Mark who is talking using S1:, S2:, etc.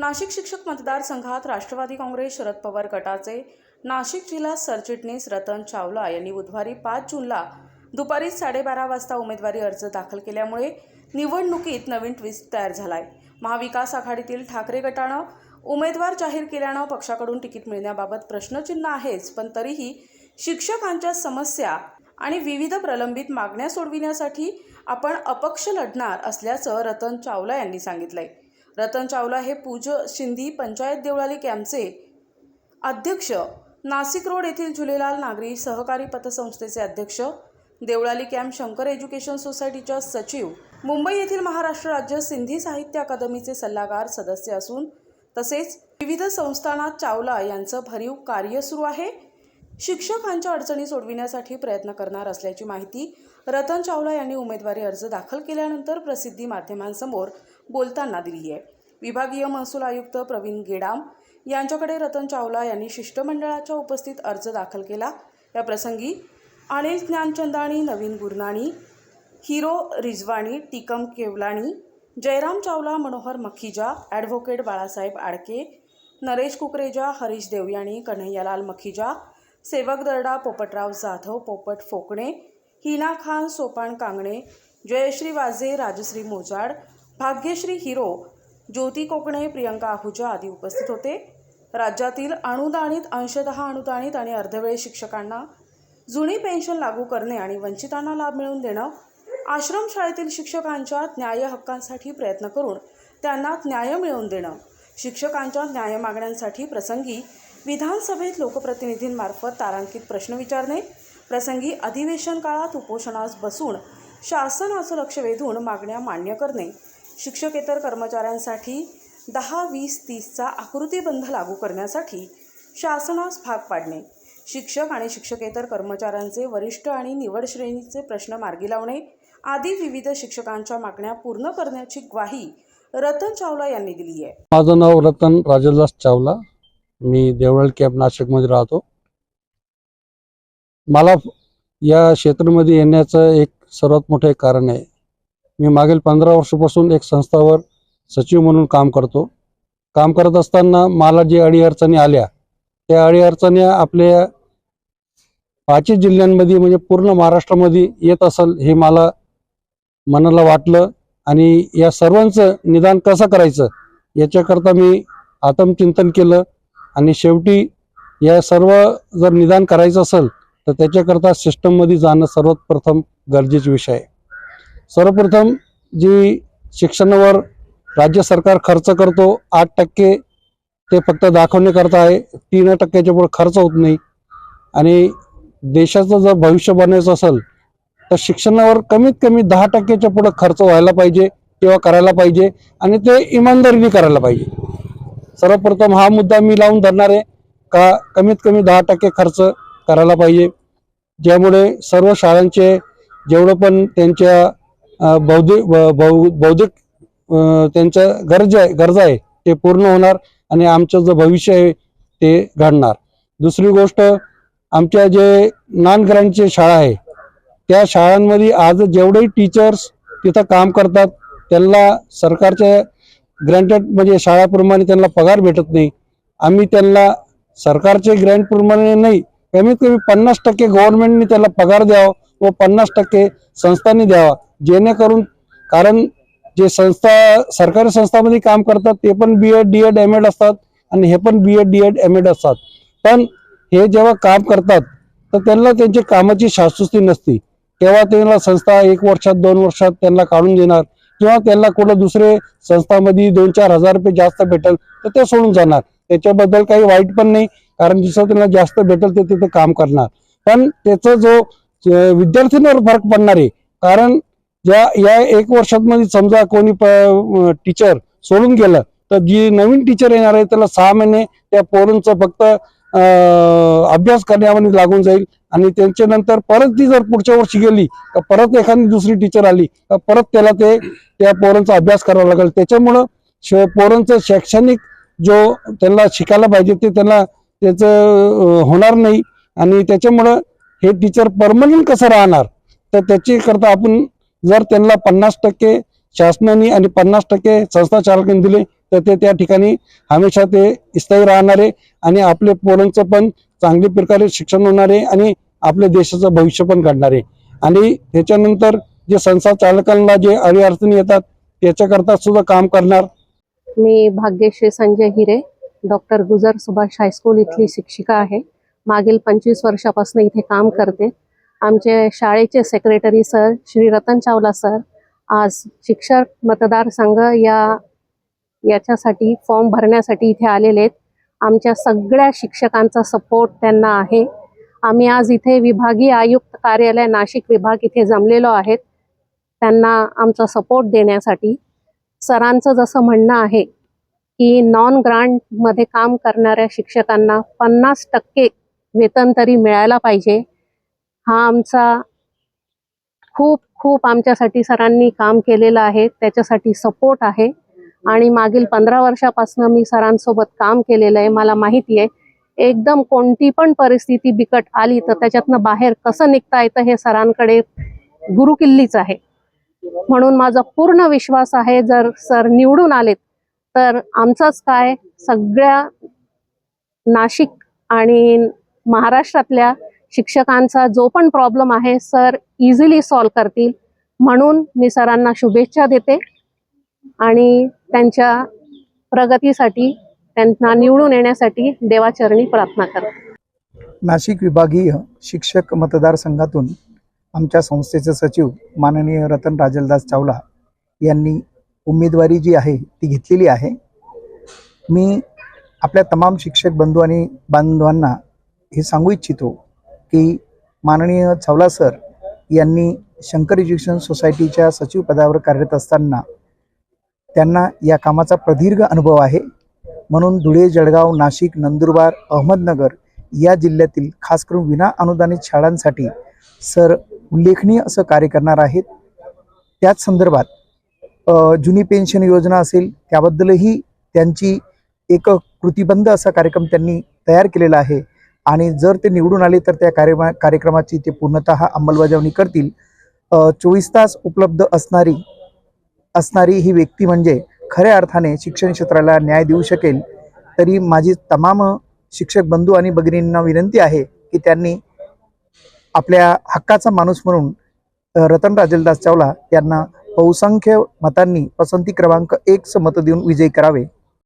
S1: नाशिक शिक्षक मतदारसंघात राष्ट्रवादी काँग्रेस शरद पवार गटाचे नाशिक जिल्हा सरचिटणीस रतन चावला यांनी बुधवारी पाच जूनला दुपारी साडेबारा वाजता उमेदवारी अर्ज दाखल केल्यामुळे निवडणुकीत नवीन ट्विस्ट तयार झालाय. महाविकास आघाडीतील ठाकरे गटानं उमेदवार जाहीर केल्यानं पक्षाकडून तिकीट मिळण्याबाबत प्रश्नचिन्ह आहेच पण तरीही शिक्षकांच्या समस्या आणि विविध प्रलंबित मागण्या सोडविण्यासाठी आपण अपक्ष लढणार असल्याचं रतन चावला यांनी सांगितलंय. रतन चावला हे पूज शिंदी पंचायत देवळाली कॅम्पचे अध्यक्ष. नाशिक रोड येथील झुलेलाल नागरी सहकारी पतसंस्थेचे अध्यक्ष. देवळाली कॅम्प शंकर एज्युकेशन सोसायटीच्या सचिव. मुंबई येथील महाराष्ट्र राज्य सिंधी साहित्य अकादमीचे सल्लागार सदस्य असून तसेच विविध संस्थानात चावला यांचं भरीव कार्य सुरू आहे. शिक्षकांच्या अडचणी सोडविण्यासाठी प्रयत्न करणार असल्याची माहिती रतन चावला यांनी उमेदवारी अर्ज दाखल केल्यानंतर प्रसिद्धी माध्यमांसमोर बोलताना दिली आहे. विभागीय महसूल आयुक्त प्रवीण गेडाम यांच्याकडे रतन चावला यांनी शिष्टमंडळाच्या उपस्थित अर्ज दाखल केला. या प्रसंगी अनिल ज्ञानचंदाणी नवीन गुरनाणी हिरो रिजवाणी टिकम केवलाणी जयराम चावला मनोहर मखिजा ॲडव्होकेट बाळासाहेब आडके नरेश कुकरेजा हरीश देवयाणी कन्हैयालाल मखिजा सेवक दर्डा पोपटराव जाधव पोपट फोकणे हिना खान सोपान कांगणे जयश्री वाझे राजश्री मोजाड भाग्यश्री हिरो ज्योती कोकणे प्रियंका आहुजा आदी उपस्थित होते. राज्यातील अनुदानित अंशतः अनुदानित आणि अर्धवेळ शिक्षकांना जुनी पेन्शन लागू करणे आणि वंचितांना लाभ मिळवून देणं आश्रमशाळेतील शिक्षकांच्या न्याय हक्कांसाठी प्रयत्न करून त्यांना न्याय मिळवून देणं शिक्षकांच्या न्याय मागण्यांसाठी प्रसंगी विधानसभेत लोकप्रतिनिधींमार्फत तारांकित प्रश्न विचारणे प्रसंगी अधिवेशन काळात उपोषणास बसून शासनाचं लक्ष वेधून मागण्या मान्य करणे शिक्षकेतर कर्मचाऱ्यांसाठी दहा वीस तीसचा आकृतीबंध लागू करण्यासाठी शासनास भाग पाडणे. शिक्षक आणि शिक्षकेतर कर्मचाऱ्यांचे वरिष्ठ आणि निवड श्रेणीचे प्रश्न मार्गी लावणे आदी विविध शिक्षकांच्या मागण्या पूर्ण करण्याची ग्वाही रतन चावला यांनी दिली आहे.
S2: माझं नाव रतन राजदास चावला. मी देवळाल कॅब नाशिकमध्ये राहतो. मला या क्षेत्रामध्ये येण्याचं एक सर्वात मोठं कारण आहे. मी मागील पंधरा वर्षापासून एक संस्थावर सचिव म्हणून काम करतो. काम करत असताना मला जे अडीअडचणी आल्या त्या अडीअडचणी आपल्या पाचही जिल्ह्यांमध्ये म्हणजे पूर्ण महाराष्ट्रामध्ये येत असेल हे मला मनाला वाटलं आणि या सर्वांचं निदान कसं करायचं याच्याकरता मी आत्मचिंतन केलं आणि शेवटी या सर्व जर निदान करायचं असेल तर त्याच्याकरता सिस्टममध्ये जाणं सर्वात प्रथम गरजेचा विषय आहे. सर्वप्रथम जी शिक्षणावर राज्य सरकार खर्च करतो आठ टक्के ते फक्त दाखवण्याकरता आहे तीन टक्क्याच्या पुढे खर्च होत नाही. आणि देशाचं जर भविष्य बनायचं असेल तर शिक्षणावर कमीत कमी दहा टक्क्याच्या पुढे खर्च व्हायला पाहिजे किंवा करायला पाहिजे आणि ते इमानदारीने करायला पाहिजे. सर्वप्रथम हा मुद्दा मी लावून धरणार आहे का कमीत कमी दहा टक्के खर्च करायला पाहिजे. ज्यामुळे सर्व शाळांचे जेवढं पण त्यांच्या बौद्धिक ब- बौ- बौद्धिक त्यांच्या गरज आहे गरजा आहे ते पूर्ण होणार आणि आमचं जे भविष्य आहे ते घडणार. दुसरी गोष्ट आमच्या जे नॉन ग्रँडचे शाळा आहे त्या शाळांमध्ये आज जेवढेही टीचर्स तिथं काम करतात त्यांना सरकारच्या ग्रँटेड म्हणजे शाळाप्रमाणे त्यांना पगार भेटत नाही. आम्ही त्यांना सरकारचे ग्रँटप्रमाणे नाही कमीत कमी पन्नास टक्के गव्हर्नमेंटने त्याला पगार द्यावा व पन्नास टक्के संस्थांनी द्यावा. जेणेकरून कारण जे संस्था सरकारी संस्थामध्ये काम करतात ते पण B Ed D Ed M Ed असतात आणि हे पण B Ed D Ed M Ed असतात. पण हे जेव्हा काम करतात तर त्यांना त्यांची कामाची शाश्वती नसते. तेव्हा त्यांना संस्था एक वर्षात दोन वर्षात त्यांना काढून देणार. किंवा त्यांना कुठं दुसरे संस्थामध्ये दोन चार हजार रुपये जास्त भेटेल तर ते सोडून जाणार. त्याच्याबद्दल काही वाईट पण नाही कारण जिथं त्यांना जास्त भेटेल ते तिथे काम करणार. पण त्याचा जो विद्यार्थ्यांवर फरक पडणार आहे कारण ज्या या एक वर्षात मध्ये समजा कोणी टीचर सोडून गेलं तर जी नवीन टीचर येणार आहे त्याला सहा महिने त्या पोरांचं फक्त अभ्यास करण्यामध्ये लागून जाईल. आणि त्यांच्यानंतर परत ती जर पुढच्या वर्षी गेली तर परत एखादी दुसरी टीचर आली तर परत त्याला ते त्या पोरांचा अभ्यास करावा लागेल. त्याच्यामुळं श पोरांचं शैक्षणिक जो त्यांना शिकायला पाहिजे ते त्यांना त्याचं होणार नाही. आणि त्याच्यामुळं हे टीचर परमनंट कसं राहणार? तर त्याची करता आपण जर त्यांना पन्नास टक्के शासनाने आणि पन्नास टक्के संस्था चालकांनी दिले तर ते त्या ठिकाणी हमेशा ते स्थायी राहणारे आणि आपले पोरांचं पण चांगल्या प्रकारे शिक्षण होणारे आणि आपल्या देशाचं भविष्य पण घडणारे. आणि त्याच्यानंतर जे संस्था चालकांना जे अडीअडचणी येतात त्याच्याकरता सुद्धा काम करणार.
S3: मी Bhagyashree Sanjay Hire doctor Gujar Subhash high school इथली शिक्षिका आहे. मागील पंचवीस वर्षापासून इथे काम करते. आमचे शाळेचे secretary sir Shri Ratan Chawla sir आज शिक्षक मतदारसंघ या याच्यासाठी फॉर्म भरण्यासाठी इथे आलेले आहेत. आमच्या सगळ्या शिक्षकांचा सपोर्ट त्यांना आहे. आम्ही आज इथे विभागीय आयुक्त कार्यालय नाशिक विभाग इथे जमलेलो आहेत. त्यांना आमचा सपोर्ट देण्यासाठी सरांचं जसं म्हणणं आहे की नॉन ग्रांटमध्ये काम करणाऱ्या शिक्षकांना पन्नास टक्के वेतन तरी मिळायला पाहिजे. हा आमचा खूप खूप आमच्यासाठी सरांनी काम केलेलं आहे. त्याच्यासाठी सपोर्ट आहे. आणि मागील पंधरा वर्षापासून मी सरांसोबत काम केलेलं आहे. मला माहिती आहे एकदम कोणती पण परिस्थिती बिकट आली तर त्याच्यातनं बाहेर कसं निघता येतं हे सरांकडे गुरुकिल्लीच आहे. म्हणून माझा पूर्ण विश्वास आहे जर सर निवडून आलेत तर आमचाच काय सगळ्या नाशिक आणि महाराष्ट्रातल्या शिक्षकांचा जो पण प्रॉब्लेम आहे सर इझिली सॉल्व करतील. म्हणून मी सरांना शुभेच्छा देते आणि त्यांच्या प्रगतीसाठी त्यांना निवडून येण्यासाठी देवाचरणी प्रार्थना करते.
S4: नाशिक विभागीय शिक्षक मतदारसंघातून आमच्या संस्थेचे सचिव माननीय रतन राजलदास चावला यांनी उमेदवारी जी आहे ती घेतलेली आहे. मी आपल्या तमाम शिक्षक बंधू आणि बांधवांना हे सांगू इच्छितो की माननीय चावला सर यांनी शंकर एज्युकेशन सोसायटीच्या सचिव पदावर कार्यरत असताना त्यांना या कामाचा प्रदीर्घ अनुभव आहे. म्हणून धुळे जळगाव नाशिक नंदुरबार अहमदनगर या जिल्ह्यातील खास करून विना अनुदानित शाळांसाठी सर उल्लेखनीय असं कार्य करणार आहेत. त्याच संदर्भात जुनी पेन्शन योजना असेल त्याबद्दलही त्यांची एक कृतिबंध असा कार्यक्रम त्यांनी तयार केलेला आहे. आणि जर ते निवडून आले तर त्या कार्यमा कार्यक्रमाची ते पूर्णतः अंमलबजावणी करतील. चोवीस तास उपलब्ध असणारी असणारी ही व्यक्ती म्हणजे खऱ्या अर्थाने शिक्षण क्षेत्राला न्याय देऊ शकेल. तरी माझी तमाम शिक्षक बंधू आणि भगिनींना विनंती आहे की त्यांनी आपल्या हक्काचा माणूस म्हणून रतन राजलदास चावला यांना बहुसंख्य मतांनी पसंती क्रमांक एकचं मत देऊन विजयी करावे.